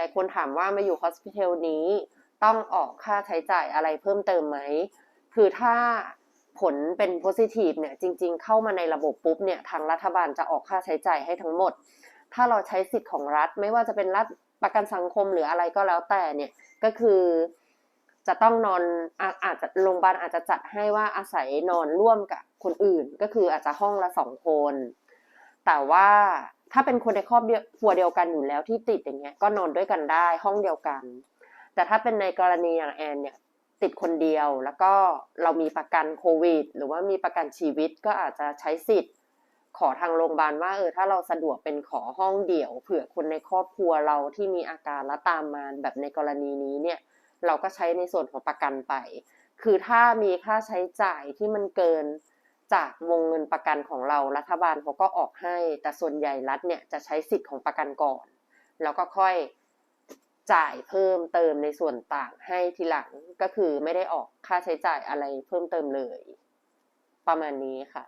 ลาย ๆ คนถามว่ามาอยู่ hospital นี้ต้องออกค่าใช้จ่ายอะไรเพิ่มเติมไหม คือถ้าผลเป็น positive เนี่ยจริง ๆ เข้ามาในระบบปุ๊บเนี่ยทางรัฐบาลจะออกค่าใช้จ่ายให้ทั้งหมด ถ้าเราใช้สิทธิ์ของรัฐ ไม่ว่าจะเป็นรัฐประกันสังคมหรืออะไรก็แล้วแต่เนี่ยก็คือจะต้องนอนอาอาจจะโรงพยาบาลอาจจะจัดให้ว่าอาศัยนอนร่วมกับคนอื่น ก็คืออาจจะห้องละสองคน แต่ว่า ถ้าเป็นคนในครอบครัวเดียวกันอยู่แล้วที่ติดอย่างเงี้ยก็นอนด้วยกันได้ห้องเดียวกัน แต่ถ้าเป็นในกรณีอย่างแอนเนี่ยติดคนเดียวแล้วก็เรามีประกันโควิด หรือว่ามีประกันชีวิตก็อาจจะใช้สิทธิ์ ขอทางโรงพยาบาลว่าเออถ้าเราสะดวกเป็นขอห้องเดี่ยว เผื่อคนในครอบครัวเราที่มีอาการและตามมาแบบในกรณีนี้เนี่ยเราก็ใช้ในส่วนของประกันไป คือถ้ามีค่าใช้จ่ายที่มันเกิน จากวงเงินประกันของเรารัฐบาลเขาก็ออกให้ แต่ส่วนใหญ่รัฐเนี่ยจะใช้สิทธิ์ของประกันก่อน แล้วก็ค่อยจ่ายเพิ่มเติมในส่วนต่างให้ทีหลังก็คือไม่ได้ออกค่าใช้จ่ายอะไรเพิ่มเติมเลย ประมาณนี้ค่ะ